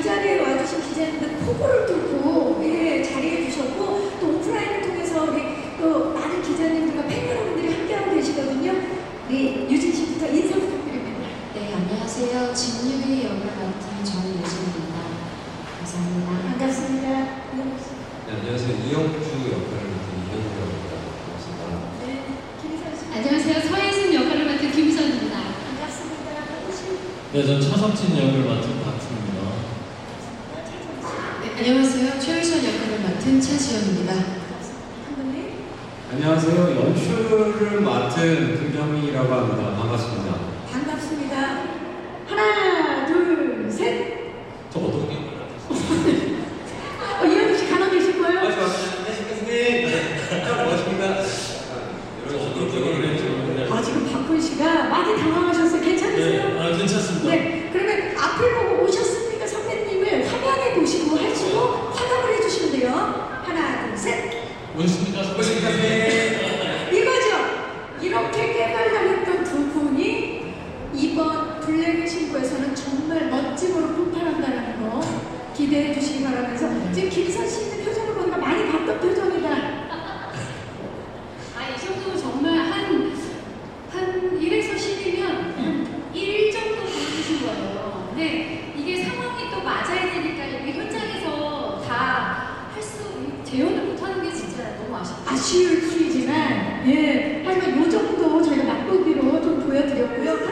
이 자리에 와주신 기자님들 포부를 뚫고 예, 자리해 주셨고 또 오프라인을 통해서 우리 또 많은 기자님들과 팬 여러분들이 함께하고 계시거든요. 우리 유진 씨부터 인사 부탁드립니다. 네, 안녕하세요. 진유의 역을 맡은 정유진입니다. 감사합니다. 반갑습니다. 네, 안녕하세요. 이영주 역할을 맡은 이영주입니다. 반갑습니다. 네, 김선 씨. 안녕하세요. 서예순 역할을 맡은 김선입니다. 반갑습니다. 네, 전 차석진 역을 맡은 박수. 안녕하세요. 최유선 역할을 맡은 차지연입니다. 안녕하세요. 연출을 맡은 김경민이라고 합니다. 반갑습니다. 반갑습니다. 하나, 둘, 셋. 저 어떻게? 어, 이현우 씨 가나 계실 거예요? 아. 교수님. 참 고맙습니다. 저 어떻게 그랬죠? 아, 지금 박훈 씨가 많이 당황하셨어요. 괜찮으세요? 네, 아 괜찮습니다. 네, 이거죠. 이렇게 깨달당했던 두 분이 이번 블랙 신고에서는 정말 멋짐으로 폭발한다는 거 기대해 주시기 바라면서 지금 김선 씨는 아쉬울 뿐이지만 예 하지만 요 정도 저희가 맛보기로 좀 보여드렸고요.